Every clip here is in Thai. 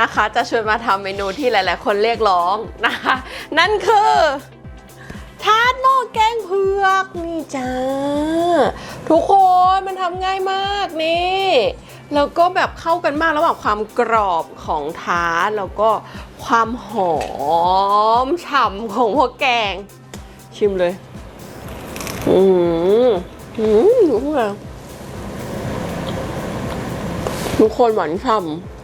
นะคะ จะชวนมาทำเมนูที่หลาย ๆ คนเรียกร้องนะคะ นั่นคือทาร์ตหม้อแกงเผือกนี่จ้าทุกคนมันทำง่ายมากนี่แล้วก็แบบเข้ากันมากระหว่างความกรอบของทาร์ตแล้วก็ความหอมฉ่ำของพวกแกง ชิมเลย อืมอืมดูพวกเราทุกคนหวานฉ่ำ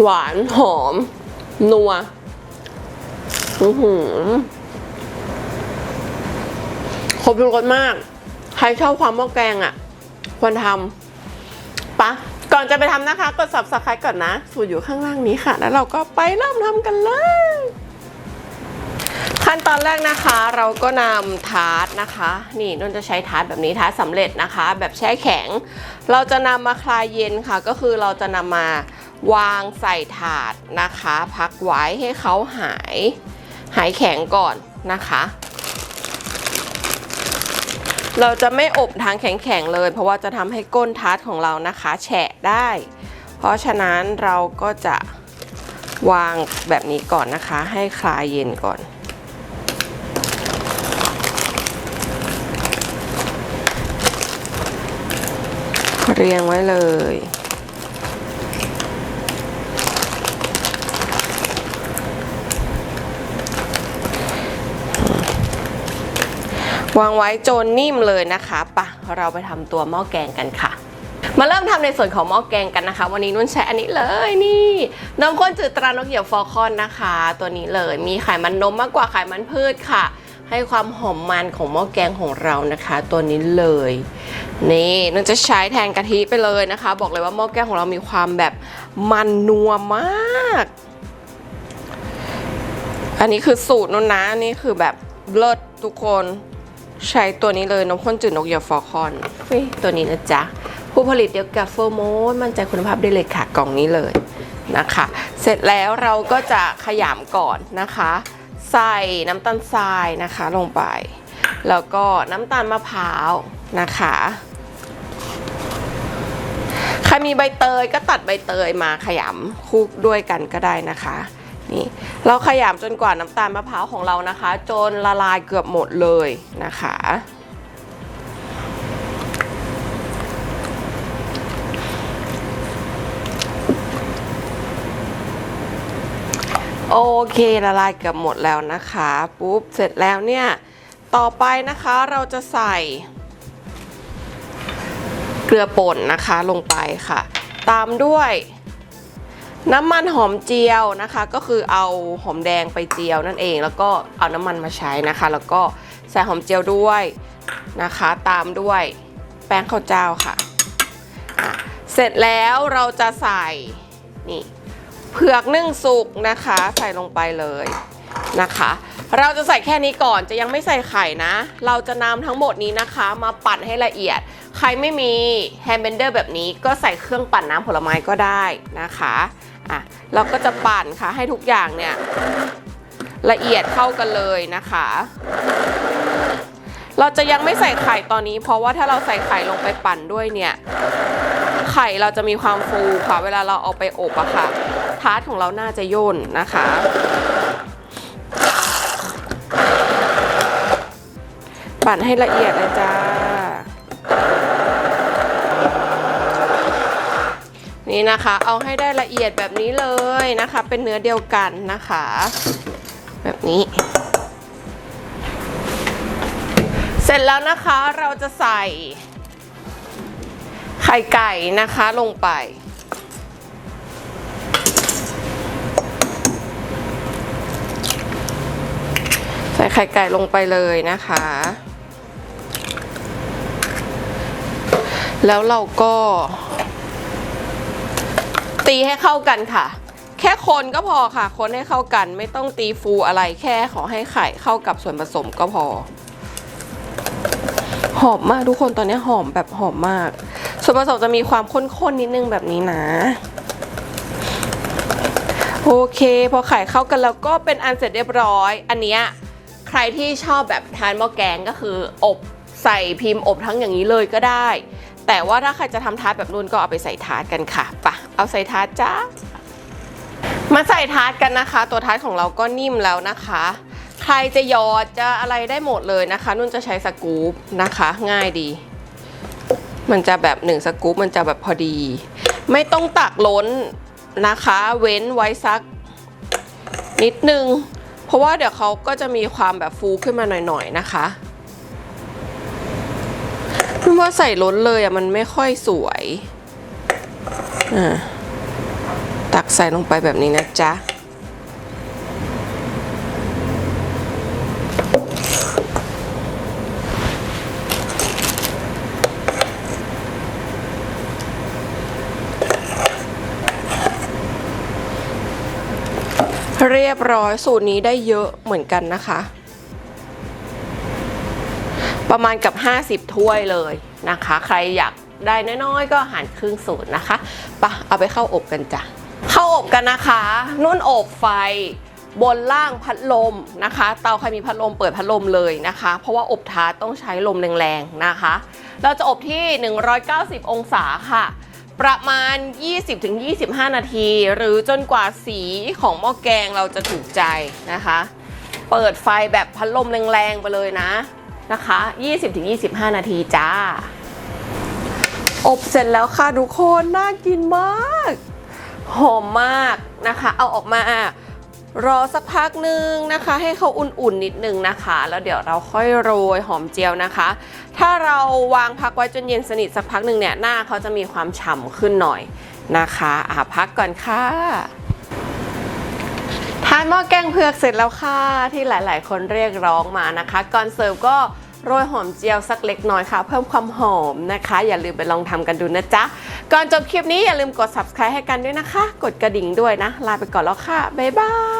หวานหอม นัวอือหือครบทุกรสมาก ใครชอบความหม้อแกงอะ ควรทำปะก่อนจะไปทำนะคะ กด subscribe ก่อนนะ สูตรอยู่ข้างล่างนี้ค่ะ แล้วเราก็ไปเริ่มทำกันเลย ขั้นตอนแรกนะคะ เราก็นำทาร์ตนะคะ นี่นนจะใช้ทาร์ตแบบนี้ทาร์ตสำเร็จนะคะ แบบแช่แข็ง เราจะนำมาคลายเย็นค่ะ ก็คือเราจะนำมา วางใส่ถาดนะคะ พักไว้ให้เขาหาย หายแข็งก่อนนะคะ เราจะไม่อบทางแข็งๆเลย เพราะว่าจะทำให้ก้นทาร์ตของเรานะคะแฉะได้ เพราะฉะนั้นเราก็จะวางแบบนี้ก่อนนะคะ ให้คลายเย็นก่อน เรียงไว้เลย วางไว้จนนิ่มเลยนะคะปะเราไปทำตัวหม้อแกงกันค่ะ มาเริ่มทำในส่วนของหม้อแกงกันนะคะ วันนี้นุ่นใช้อันนี้เลยนี่นมข้นจืดตรานกเหยี่ยวฟอคอนนะคะ ตัวนี้เลยมีไขมันนมมากกว่าไขมันพืชค่ะ ให้ความหอมมันของหม้อแกงของเรานะคะ ตัวนี้เลยนี่นุ่นจะใช้แทนกะทิไปเลยนะคะ บอกเลยว่าหม้อแกงของเรามีความแบบมันนัวมาก อันนี้คือสูตรนุ่นนะอันนี่คือแบบเลิศทุกคน ใช้ตัวนี้เลยนมข้นจืดนกเหยี่ยวฟอคอนตัวนี้นะจ๊ะ ผู้ผลิตเดียวกับโฟโมนมั่นใจคุณภาพได้เลยค่ะกล่องนี้เลยนะคะ เสร็จแล้วเราก็จะขยำก่อนนะคะ ใส่น้ำตาลทรายนะคะลงไป แล้วก็น้ำตาลมะพร้าวนะคะใครมีใบเตยก็ตัดใบเตยมาขยำคลุกด้วยกันก็ได้นะคะ นี่เราขยำจนกว่าน้ำตาลมะพร้าวของเรานะคะ จนละลายเกือบหมดเลยนะคะ โอเคละลายเกือบหมดแล้วนะคะ ปุ๊บ เสร็จแล้วเนี่ย ต่อไปนะคะเราจะใส่เกลือป่นนะคะลงไปค่ะ ตามด้วย น้ำมันหอมเจียวนะคะ ก็คือเอาหอมแดงไปเจียวนั่นเอง แล้วก็เอาน้ำมันมาใช้นะคะ แล้วก็ใส่หอมเจียวด้วยนะคะ ตามด้วยแป้งข้าวเจ้าค่ะะเสร็จแล้วเราจะใส่นี่เผือกนึ่งสุกนะคะ ใส่ลงไปเลยนะคะ เราจะใส่แค่นี้ก่อนจะยังไม่ใส่ไข่นะ เราจะนำทั้งหมดนี้นะคะ มาปั่นให้ละเอียด ใครไม่มีแฮมเบนเดอร์แบบนี้ก็ใส่เครื่องปั่นน้ำผลไม้ก็ได้นะคะ อะเราก็จะปั่นค่ะให้ทุกอย่างเนี่ยละเอียดเข้ากันเลยนะคะ เราจะยังไม่ใส่ไข่ตอนนี้ เพราะว่าถ้าเราใส่ไข่ลงไปปั่นด้วยเนี่ยไข่เราจะมีความฟูค่ะ เวลาเราเอาไปอบอะค่ะ ทาร์ตของเราน่าจะย่นนะคะ ปั่นให้ละเอียดเลยจ้า นี่นะคะ เอาให้ได้ละเอียดแบบนี้เลยนะคะ เป็นเนื้อเดียวกันนะคะ แบบนี้ เสร็จแล้วนะคะเราจะใส่ไข่ไก่นะคะลงไปใส่ไข่ไก่ลงไปเลยนะคะ แล้วเราก็ ตีให้เข้ากันค่ะ แค่คนก็พอค่ะ คนให้เข้ากันไม่ต้องตีฟูอะไรแค่ขอให้ไข่เข้ากับส่วนผสมก็พอ หอมมากทุกคนตอนนี้หอมแบบหอมมาก ส่วนผสมจะมีความข้นๆนิดนึงแบบนี้นะโอเคพอไข่เข้ากันแล้วก็เป็นอันเสร็จเรียบร้อย อันเนี้ยใครที่ชอบแบบทานหม้อแกงก็คือ อบใส่พิมพ์อบทั้งอย่างนี้เลยก็ได้ แต่ว่าถ้าใครจะทำทาร์ตแบบนุ่นก็เอาไปใส่ทาร์ตกันค่ะปะ เอาใส่ทาร์ตจ้า มาใส่ทาร์ตกันนะคะ ตัวทาร์ตของเราก็นิ่มแล้วนะคะ ใครจะยอดจะอะไรได้หมดเลยนะคะ นุ่นจะใช้สกู๊ปนะคะ ง่ายดี มันจะแบบหนึ่งสกู๊ปมันจะแบบพอดี ไม่ต้องตักล้นนะคะ เว้นไว้สักนิดนึง เพราะว่าเดี๋ยวเขาก็จะมีความแบบฟูขึ้นมาหน่อยๆนะคะนุ่นว่าใส่ล้นเลยอะมันไม่ค่อยสวย ตักใส่ลงไปแบบนี้นะจ๊ะ เรียบร้อยสูตรนี้ได้เยอะเหมือนกันนะคะ ประมาณกับ 50 ถ้วยเลยนะคะ ใครอยาก ได้น้อยๆ ก็หารครึ่งสูตรนะคะไปะเอาไปเข้าอบกันจ้ะ เข้าอบกันนะคะ นุ่นอบไฟบนล่างพัดลมนะคะ เตาใครมีพัดลมเปิดพัดลมเลยนะคะ เพราะว่าอบทาร์ตต้องใช้ลมแรงๆนะคะ เราจะอบที่ 190 องศาค่ะ ประมาณ 20-25 นาที หรือจนกว่าสีของหม้อแกงเราจะถูกใจนะคะ เปิดไฟแบบพัดลมแรงๆไปเลยนะนะคะ 20-25 นาทีจ้า อบเสร็จแล้วค่ะทุกคนน่ากินมาก หอมมากนะคะ เอาออกมารอสักพักหนึ่งนะคะ ให้เขาอุ่นๆนิดนึงนะคะ แล้วเดี๋ยวเราค่อยโรยหอมเจียวนะคะ ถ้าเราวางพักไว้จนเย็นสนิทสักพักหนึ่งเนี่ยหน้าเขาจะมีความฉ่ำขึ้นหน่อยนะคะอะพักก่อนค่ะทานหม้อแกงเผือกเสร็จแล้วค่ะที่หลาย ๆ คนเรียกร้องมานะคะ ก่อนเสิร์ฟก็ โรยหอมเจียวสักเล็กน้อยค่ะ เพิ่มความหอมนะคะ อย่าลืมไปลองทำกันดูนะจ๊ะ ก่อนจบคลิปนี้อย่าลืมกด subscribe ให้กันด้วยนะคะ กดกระดิ่งด้วยนะ ลาไปก่อนแล้วค่ะ บ๊ายบาย